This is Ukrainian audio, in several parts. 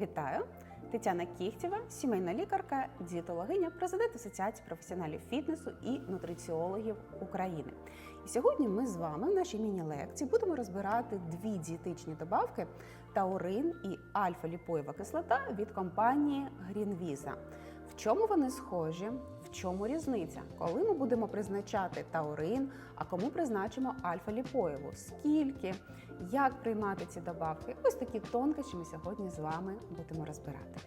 Вітаю! Тетяна Кіхтєва, сімейна лікарка, дієтологиня, президент Асоціації професіоналів фітнесу і нутриціологів України. І сьогодні ми з вами в нашій міні-лекції будемо розбирати дві дієтичні добавки таурин і альфа-ліпоєва кислота від компанії Грінвіза. В чому вони схожі? В чому різниця? Коли ми будемо призначати таурин, а кому призначимо альфа-ліпоєву? Скільки? Як приймати ці добавки? Ось такі тонкощі ми сьогодні з вами будемо розбирати.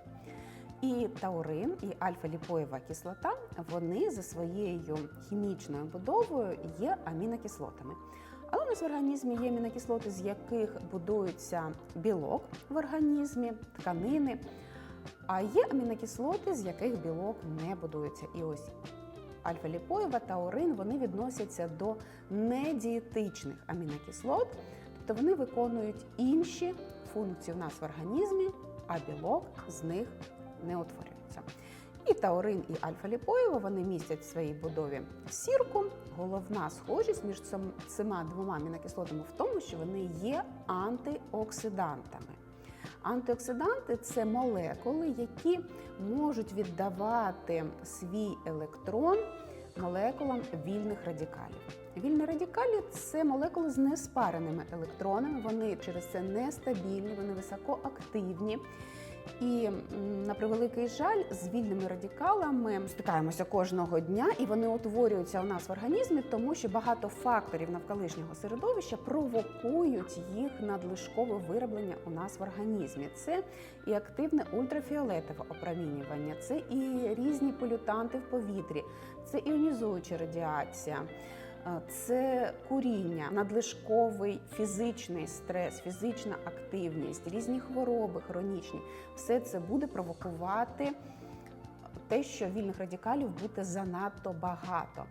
І таурин, і альфа-ліпоєва кислота вони за своєю хімічною будовою є амінокислотами. Але у нас в організмі є амінокислоти, з яких будується білок в організмі, тканини. А є амінокислоти, з яких білок не будується. І ось альфа-ліпоєва таурин вони відносяться до недієтичних амінокислот, тобто вони виконують інші функції в нас в організмі, а білок з них не утворюється. І таурин, і альфа-ліпоєва вони містять в своїй будові сірку. Головна схожість між цим- цими двома амінокислотами в тому, що вони є антиоксидантами. Антиоксиданти це молекули, які можуть віддавати свій електрон молекулам вільних радикалів. Вільні радикалі це молекули з неспареними електронами. Вони через це нестабільні, вони високоактивні. І на превеликий жаль, з вільними радикалами стикаємося кожного дня, і вони утворюються у нас в організмі, тому що багато факторів навколишнього середовища провокують їх надлишкове вироблення у нас в організмі. Це і активне ультрафіолетове опромінювання, це і різні полютанти в повітрі, це іонізуюча радіація. Е, Це куріння, надлишковий фізичний стрес, фізична активність, різні хвороби хронічні. Все це буде провокувати те, що вільних радикалів буде занадто багато.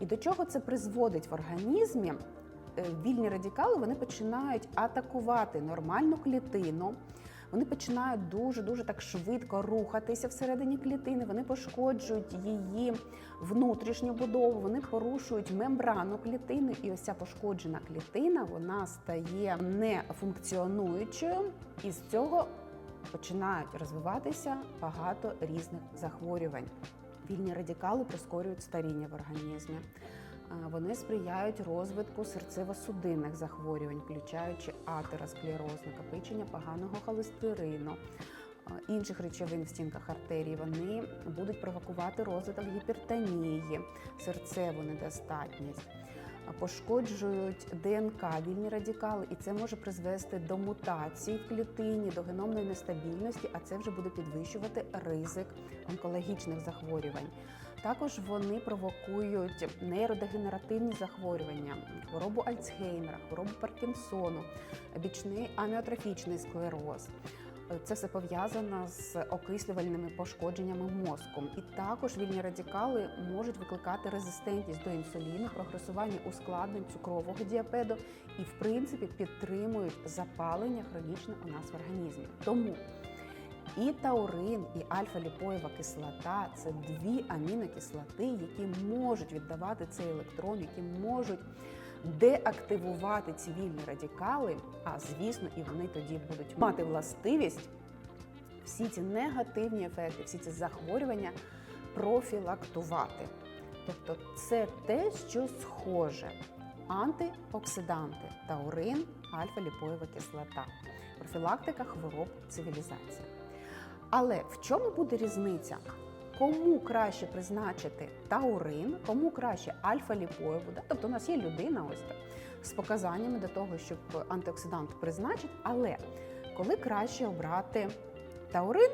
І до чого це призводить в організмі? Е, Вільні радикали вони починають атакувати нормальну клітину. Вони починають дуже дуже так швидко рухатися всередині клітини. Вони пошкоджують її внутрішню будову, вони порушують мембрану клітини, і ось ця пошкоджена клітина вона стає нефункціонуючою, і з цього починають розвиватися багато різних захворювань. Вільні радикали прискорюють старіння в організмі. Вони сприяють розвитку серцево-судинних захворювань, включаючи атеросклероз, накопичення поганого холестерину, інших речовин в стінках артерій. Вони будуть провокувати розвиток гіпертонії, серцеву недостатність. Пошкоджують ДНК, вільні радикали, і це може призвести до мутацій в клітині, до геномної нестабільності, а це вже буде підвищувати ризик онкологічних захворювань. Також вони провокують нейродегенеративні захворювання, хворобу Альцгеймера, хворобу Паркінсону, бічний аміотрофічний склероз. Це все пов'язано з окислювальними пошкодженнями мозку. І також вільні радикали можуть викликати резистентність до інсуліну, прогресування ускладнень цукрового діабету і, в принципі, підтримують запалення хронічне у нас в організмі. Тому і таурин, і альфа-ліпоєва кислота це дві амінокислоти, які можуть віддавати цей електрон, які можуть деактивувати ці вільні радикали. А звісно, і вони тоді будуть мати властивість всі ці негативні ефекти, всі ці захворювання профілактувати. Тобто, це те, що схоже. Антиоксиданти, таурин, альфа-ліпоєва кислота, профілактика хвороб цивілізації. Але в чому буде різниця? Кому краще призначити таурин, кому краще альфа-ліпоєву? Да? Тобто у нас є людина ось так, з показаннями до того, щоб антиоксидант призначити, але коли краще обрати таурин,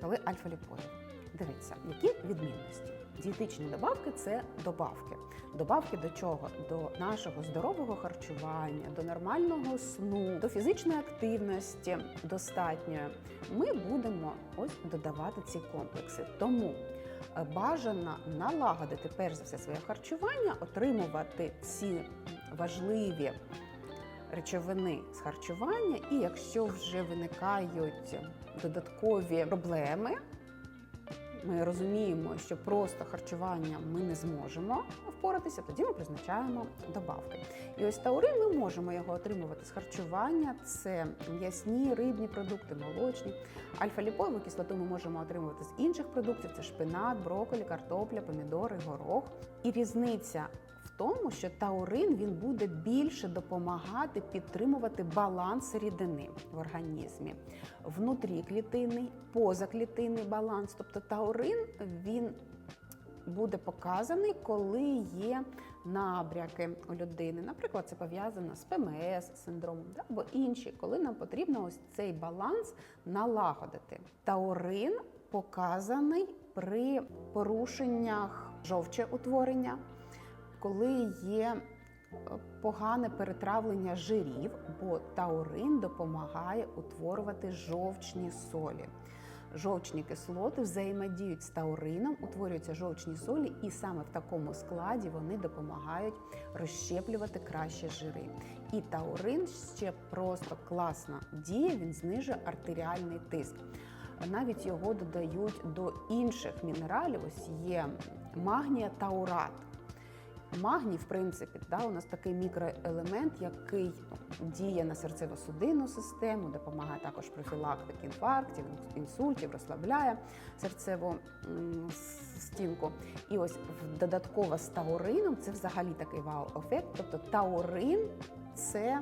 коли альфа-ліпоєву? Дивіться, які відмінності. Дієтичні добавки це добавки. Добавки до чого? До нашого здорового харчування, до нормального сну, до фізичної активності достатньої. Ми будемо ось додавати ці комплекси. Тому е, бажано налагодити перш за все своє харчування, отримувати ці важливі речовини з харчування, і якщо вже виникають додаткові проблеми ми розуміємо, що просто харчуванням ми не зможемо впоратися, тоді ми призначаємо добавки. І ось таурин ми можемо його отримувати з харчування. Це м'ясні, рибні продукти, молочні. Альфа-ліпоєву кислоту ми можемо отримувати з інших продуктів: це шпинат, брокколі, картопля, помідори, горох. І різниця тому, що таурин він буде більше допомагати підтримувати баланс рідини в організмі, внутріклітинний, позаклітинний баланс. Тобто таурин він буде показаний, коли є набряки у людини. Наприклад, це пов'язано з ПМС синдромом да, або інші, коли нам потрібно ось цей баланс налагодити. Таурин показаний при порушеннях жовчеутворення, коли є е, погане перетравлення жирів, бо таурин допомагає утворювати жовчні солі. Жовчні кислоти взаємодіють з таурином, утворюються жовчні солі, і саме в такому складі вони допомагають розщеплювати краще жири. І таурин ще просто класно діє, він знижує артеріальний тиск. Навіть його додають до інших мінералів. Ось є магнія таурат. Магній, в принципі, да, у нас такий мікроелемент, який діє на серцево-судинну систему, допомагає також профілактики інфарктів, інсультів, розслабляє серцеву стінку. І ось додатково з таурином це взагалі такий вау-ефект. Тобто таурин це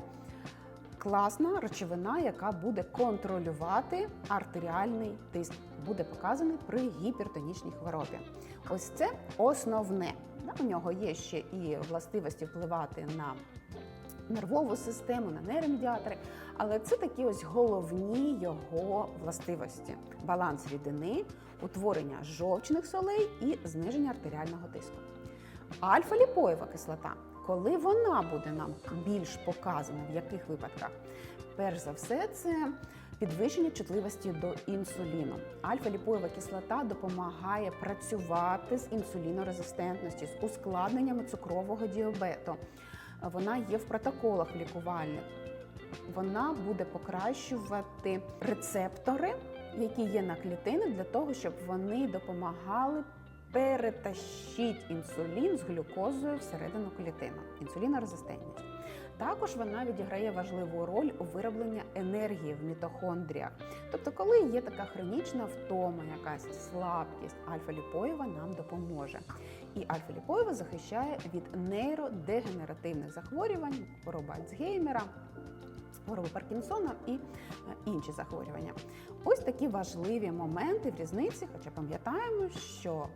класна речовина, яка буде контролювати артеріальний тиск, буде показаний при гіпертонічній хворобі. Ось це основне. У нього є ще і властивості впливати на нервову систему, на нейромедіатори, але це такі ось головні його властивості: баланс рідини, утворення жовчних солей і зниження артеріального тиску. Альфа-ліпоєва кислота, коли вона буде нам більш показана, в яких випадках? Перш за все, це підвищення чутливості до інсуліну. Альфа-ліпоєва кислота допомагає працювати з інсулінорезистентності, з ускладненнями цукрового діабету. Вона є в протоколах лікувальних. Вона буде покращувати рецептори, які є на клітини, для того, щоб вони допомагали перетащити інсулін з глюкозою всередину клітини, інсулінорезистентність. Також вона відіграє важливу роль у виробленні енергії в мітохондріях. Тобто, коли є така хронічна втома, якась слабкість, альфа-ліпоєва нам допоможе. І альфа-ліпоєва захищає від нейродегенеративних захворювань, хвороба Альцгеймера, хвороби Паркінсона і е, інші захворювання. Ось такі важливі моменти в різниці, хоча пам'ятаємо, що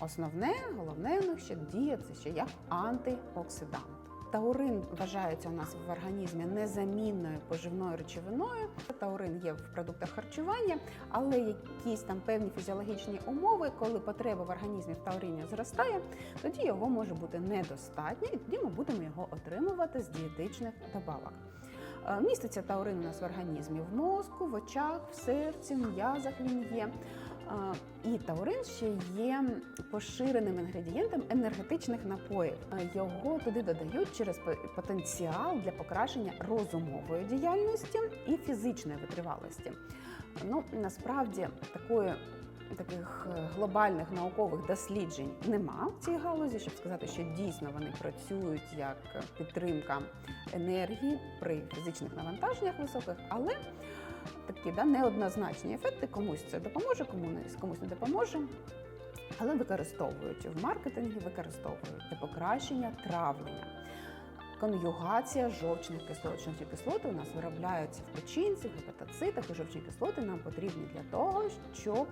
основне, головне ще діє це ще як антиоксидант. Таурин вважається у нас в організмі незамінною поживною речовиною. Таурин є в продуктах харчування, але якісь там певні фізіологічні умови, коли потреба в організмі в таурині зростає, тоді його може бути недостатньо, і тоді ми будемо його отримувати з дієтичних добавок. Е, Міститься таурин у нас в організмі в мозку, в очах, в серці, в м'язах він є. І таурин ще є поширеним інгредієнтом енергетичних напоїв. Його туди додають через потенціал для покращення розумової діяльності і фізичної витривалості. Ну насправді такої. Таких е, глобальних наукових досліджень нема в цій галузі, щоб сказати, що дійсно вони працюють як підтримка енергії при фізичних навантаженнях високих, але такі да, неоднозначні ефекти комусь це допоможе, кому комусь не допоможе. Але використовують в маркетингі, використовують для покращення травлення. Конюгація жовчних кислот. Жовчні кислоти у нас виробляються в печінці, в гепатоцитах, і жовчні кислоти нам потрібні для того, щоб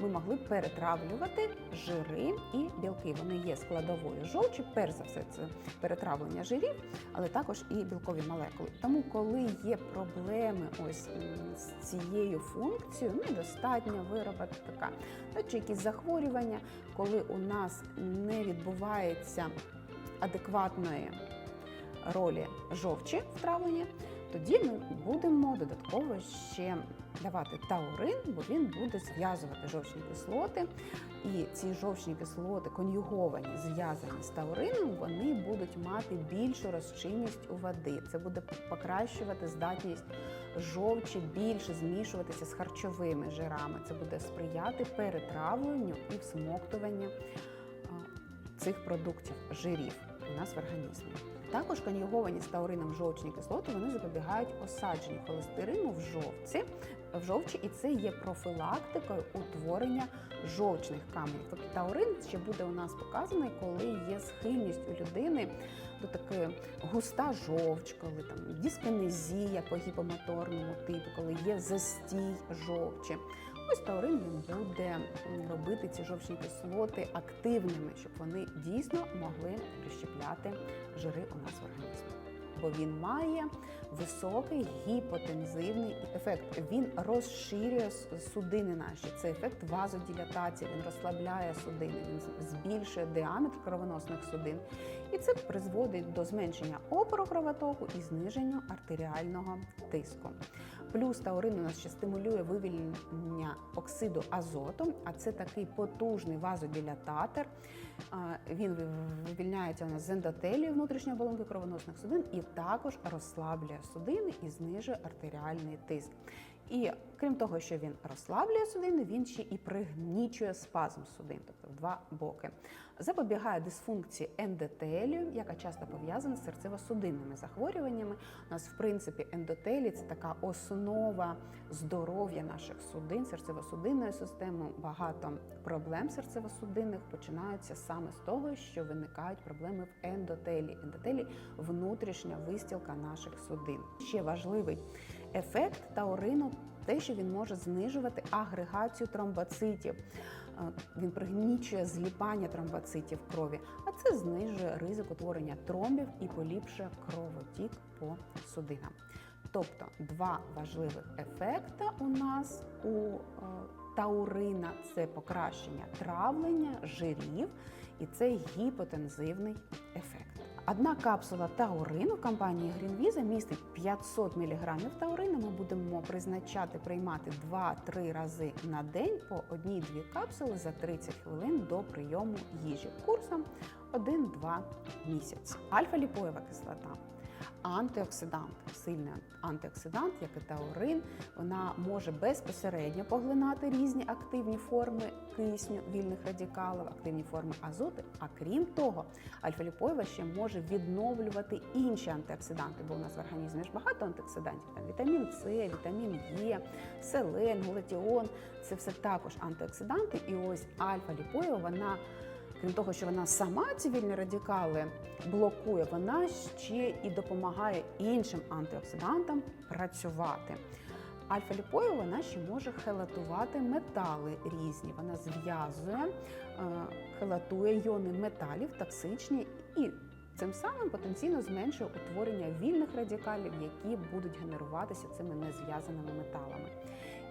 ми могли перетравлювати жири і білки. Вони є складовою жовчі, перш за все, це перетравлення жирів, але також і білкові молекули. Тому, коли є проблеми ось з цією функцією, недостатня вироботка, та чи якісь захворювання, коли у нас не відбувається адекватної ролі жовчі в травленні, тоді ми будемо додатково ще давати таурин, бо він буде зв'язувати жовчні кислоти. І ці жовчні кислоти, конюговані, зв'язані з таурином, вони будуть мати більшу розчинність у води. Це буде покращувати здатність жовчі більше змішуватися з харчовими жирами. Це буде сприяти перетравленню і всмоктуванню цих продуктів, жирів у нас в організмі. Також конюговані з таурином жовчні кислоти вони запобігають осадженню холестерину в жовці, в жовчі, і це є профілактикою утворення жовчних каменів. Тобто таурин ще буде у нас показаний, коли є схильність у людини до такої густа жовч, коли там дискінезія по гіпомоторному типу, коли є застій жовчі. Ось таурин він буде робити ці жовчні кислоти активними, щоб вони дійсно могли розщепляти жири у нас в організмі. Бо він має високий гіпотензивний ефект. Він розширює судини наші. Це ефект вазодилатації, він розслабляє судини, він збільшує діаметр кровоносних судин. І це призводить до зменшення опору кровотоку і зниження артеріального тиску. Плюс таурин у нас ще стимулює вивільнення оксиду азоту, а це такий потужний вазодилататор. Він вивільняється у нас з ендотелію внутрішньої оболонки кровоносних судин і також розслаблює судини і знижує артеріальний тиск. І крім того, що він розслаблює судини, він ще і пригнічує спазм судин, тобто в два боки. Запобігає дисфункції ендотелію, яка часто пов'язана з серцево-судинними захворюваннями. У нас, в принципі, ендотелій – це така основа здоров'я наших судин, серцево-судинної системи. Багато проблем серцево-судинних починаються саме з того, що виникають проблеми в ендотелії. Ендотелій – внутрішня вистілка наших судин. Ще важливий ефект таурину те, що він може знижувати агрегацію тромбоцитів. Він пригнічує зліпання тромбоцитів в крові, а це знижує ризик утворення тромбів і поліпшує кровотік по судинам. Тобто два важливих ефекти у нас у таурина це покращення травлення жирів і це гіпотензивний ефект. Одна капсула таурину компанії Greenvisa містить 500 мг таурину. Ми будемо призначати приймати 2-3 рази на день по одній-дві капсули за 30 хвилин до прийому їжі курсом 1-2 місяці. Альфа-ліпоєва кислота антиоксидант, сильний антиоксидант, як і таурин, вона може безпосередньо поглинати різні активні форми кисню, вільних радикалів, активні форми азоту. А крім того, альфа-ліпоєва ще може відновлювати інші антиоксиданти, бо у нас в організмі ж багато антиоксидантів. Там вітамін С, вітамін Е, селен, глутіон – це все також антиоксиданти. І ось альфа-ліпоєва вона крім того, що вона сама цивільні радикали блокує, вона ще і допомагає іншим антиоксидантам працювати. Альфа-ліпою вона ще може хелатувати метали різні. Вона зв'язує, е, хелатує йони металів, токсичні і цим самим потенційно зменшує утворення вільних радикалів, які будуть генеруватися цими незв'язаними металами.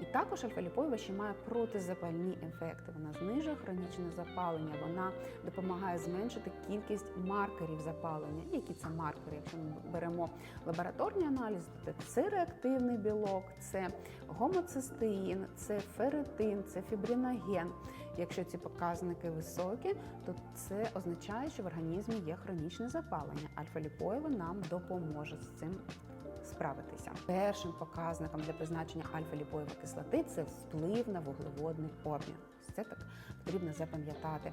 І також альфа-ліпоєва ще має протизапальні ефекти. Вона знижує хронічне запалення, вона допомагає зменшити кількість маркерів запалення. Які це маркери? Якщо ми беремо лабораторні аналізи, то це реактивний білок, це гомоцистеїн, це ферритин, це фібриноген. Якщо ці показники високі, то це означає, що в організмі є хронічне запалення. Альфа-ліпоєва нам допоможе з цим справитися. Першим показником для призначення альфа-ліпоєвої кислоти це вплив на вуглеводний обмін. Це так потрібно запам'ятати.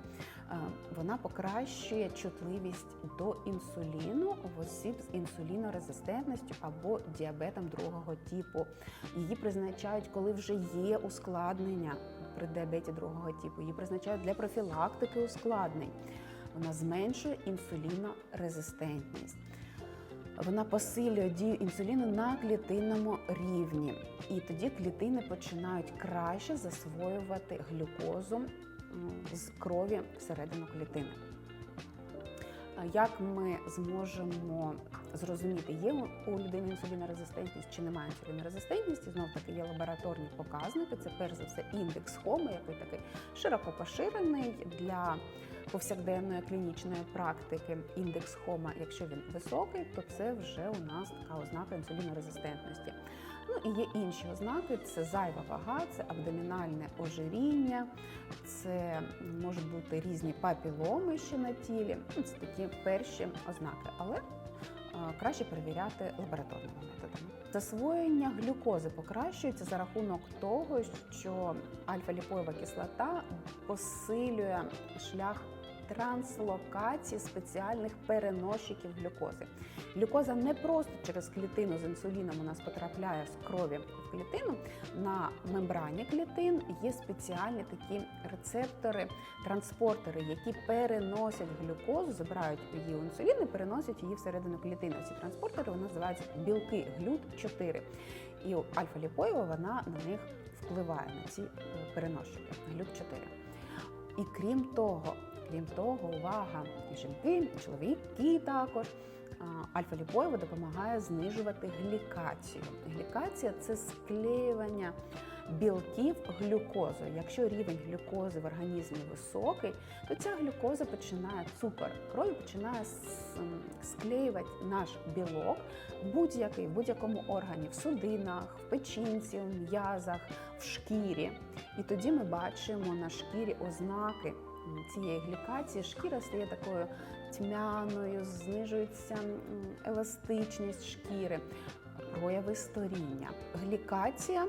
Е, вона покращує чутливість до інсуліну в осіб з інсулінорезистентністю або діабетом другого типу. Її призначають, коли вже є ускладнення при діабеті другого типу. Її призначають для профілактики ускладнень. Вона зменшує інсулінорезистентність вона посилює дію інсуліну на клітинному рівні. І тоді клітини починають краще засвоювати глюкозу з крові всередину клітини. Як ми зможемо зрозуміти, є у людини інсулінорезистентність чи немає інсулінорезистентності? Знов таки є лабораторні показники. Це перш за все індекс Хома, який такий широко поширений для повсякденної клінічної практики. Індекс Хома, якщо він високий, то це вже у нас така ознака інсулінорезистентності. Ну і є інші ознаки: це зайва вага, це абдомінальне ожиріння, це можуть бути різні папіломи ще на тілі. Ну, Це такі перші ознаки, але краще перевіряти лабораторними методами. Засвоєння глюкози покращується за рахунок того, що альфа-ліпоєва кислота посилює шлях транслокації спеціальних переносчиків глюкози. Глюкоза не просто через клітину з інсуліном у нас потрапляє з крові в клітину. На мембрані клітин є спеціальні такі рецептори, транспортери, які переносять глюкозу, забирають її у інсулін і переносять її всередину клітини. Ці транспортери вони називаються білки глют 4 І альфа-ліпоєва вона на них впливає на ці е, переносчики глют 4 І крім того, крім того, увага, і жінки, і чоловіки також. Альфа-ліпоєва допомагає знижувати глікацію. Глікація це склеювання білків глюкозою. Якщо рівень глюкози в організмі високий, то ця глюкоза починає цукор крові починає склеювати наш білок будь-який в будь-якому органі в судинах, в печінці, в м'язах, в шкірі. І тоді ми бачимо на шкірі ознаки цієї глікації. Шкіра стає такою тьмяною, знижується еластичність шкіри, прояви старіння. Глікація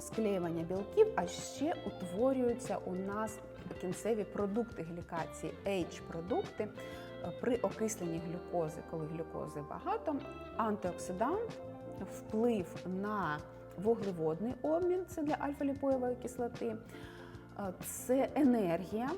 склеювання білків, а ще утворюються у нас кінцеві продукти глікації, H-продукти е, при окисленні глюкози, коли глюкози багато, антиоксидант, вплив на вуглеводний обмін, це для альфа-ліпоєвої кислоти, це енергія.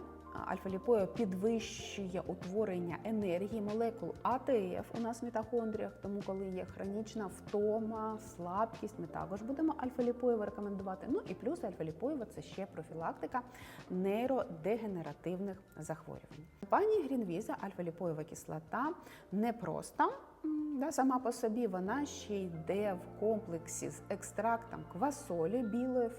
Альфа-ліпоя підвищує утворення енергії молекул АТФ у нас в мітохондріях. Тому, коли є хронічна втома, слабкість, ми також будемо альфа-ліпоєва рекомендувати. Ну і плюс альфа-ліпоєва це ще профілактика нейродегенеративних захворювань. Пані Грінвіза альфа-ліпоєва кислота не просто да, сама по собі, вона ще йде в комплексі з екстрактом квасолі білої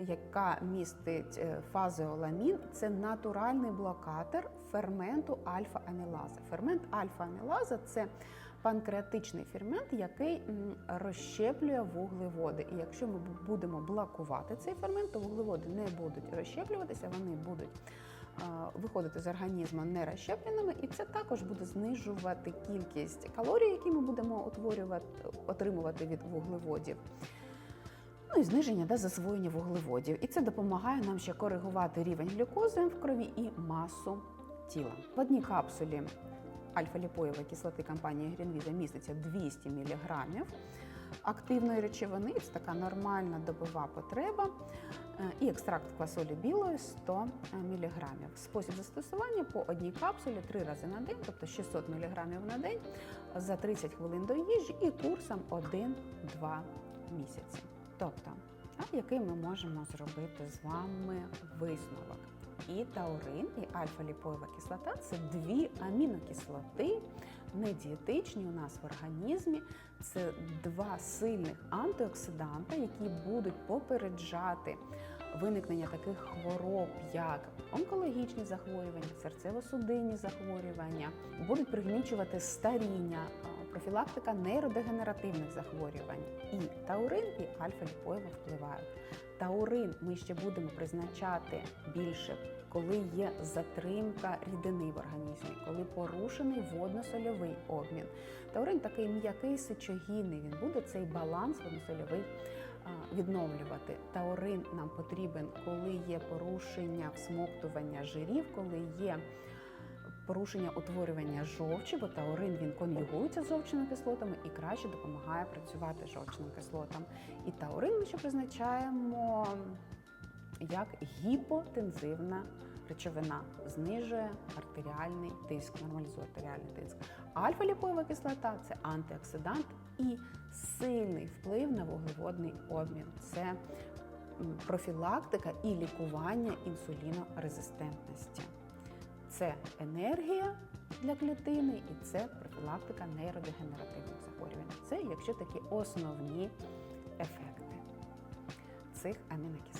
яка містить е, фазеоламін, це натуральний блокатор ферменту альфа-амілаза. Фермент альфа-амілаза це панкреатичний фермент, який розщеплює вуглеводи. І якщо ми будемо блокувати цей фермент, то вуглеводи не будуть розщеплюватися, вони будуть е, виходити з організму нерозщепленими, і це також буде знижувати кількість калорій, які ми будемо утворювати, отримувати від вуглеводів. Ну і зниження да, засвоєння вуглеводів. І це допомагає нам ще коригувати рівень глюкози в крові і масу тіла. В одній капсулі альфа-ліпоєвої кислоти компанії Грінвіза міститься 200 мг активної речовини, це така нормальна добова потреба, Е, і екстракт квасолі білої 100 мг. Спосіб застосування по одній капсулі 3 рази на день, тобто 600 мг на день за 30 хвилин до їжі і курсом 1-2 місяці. Тобто, а який ми можемо зробити з вами висновок? І таурин, і альфа-ліпоєва кислота це дві амінокислоти, недієтичні у нас в організмі. Це два сильних антиоксиданта, які будуть попереджати виникнення таких хвороб, як онкологічні захворювання, серцево-судинні захворювання, будуть пригнічувати старіння, а, профілактика нейродегенеративних захворювань. І таурин і альфа-ліпоєва впливають. Таурин ми ще будемо призначати більше, коли є затримка рідини в організмі, коли порушений водно-сольовий обмін. Таурин такий м'який сечогінний, він буде цей баланс водно-сольовий відновлювати. Таурин нам потрібен, коли є порушення всмоктування жирів, коли є порушення утворювання жовчі, бо таурин він кон'югується з жовчними кислотами і краще допомагає працювати жовчним кислотам. І таурин ми ще призначаємо як гіпотензивна речовина, знижує артеріальний тиск, нормалізує артеріальний тиск. Альфа-ліпоєва кислота це антиоксидант і сильний вплив на вуглеводний обмін. Це профілактика і лікування інсулінорезистентності. Це енергія для клітини, і це профілактика нейродегенеративних захворювань. Це якщо такі основні ефекти цих амінокислот.